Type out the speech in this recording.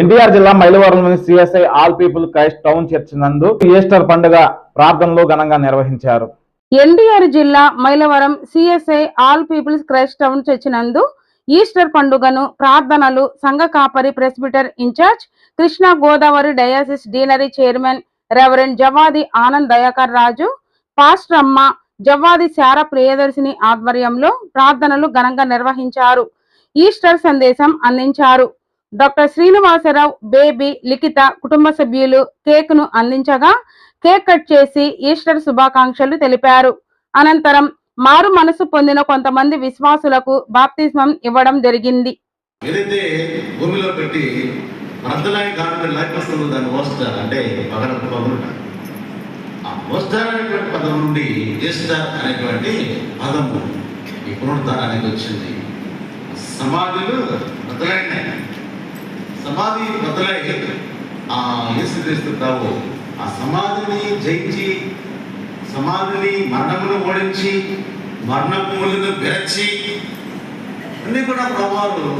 ఎన్టీఆర్ జిల్లా మైలవరంలోని CSI all people Christ town church నందు Easter పండుగ ప్రార్థనలు ఘనంగా నిర్వహించారు. ఎన్టీఆర్ జిల్లా Mylavaram CSI all peoples Christ town church నందు ఈస్టర్ పండుగను ప్రార్థనలు సంఘ కాపరి presbyter incharge Krishna Godavari diocese deanery chairman reverend Javadi Anand Dayakar Raju pastor Javadi Shara Priyadarshini ఆధ్వర్యంలో ప్రార్థనలు ఘనంగా నిర్వహించారు. ఈస్టర్ సందేశం అందించారు. డాక్టర్ శ్రీనివాసరావు బేబీ లిఖిత కుటుంబ సభ్యులు కేక్ను అందించగా కేక్ కట్ చేసి ఈస్టర్ శుభాకాంక్షలు తెలిపారు. అనంతరం మారు మనసు పొందిన కొంతమంది విశ్వాసులకు బాప్తిస్మం ఇవ్వడం జరిగింది. ఏదైతే భూమిలో పెట్టి దాన్ని మోస్తారు అంటే ఆ మోస్తారు అనేటువంటి పదం నుండి అనేటువంటి పదము ఈ పునరుద్ధారానికి వచ్చింది. సమాధులు బదులైనాయి సమాధి బదులై ఆ యేసుక్రీస్తు ప్రభు ఆ సమాధిని జయించి సమాధిని మరణమును ఓడించి మరణములను బెరచి అన్ని కూడా ప్రభావాలు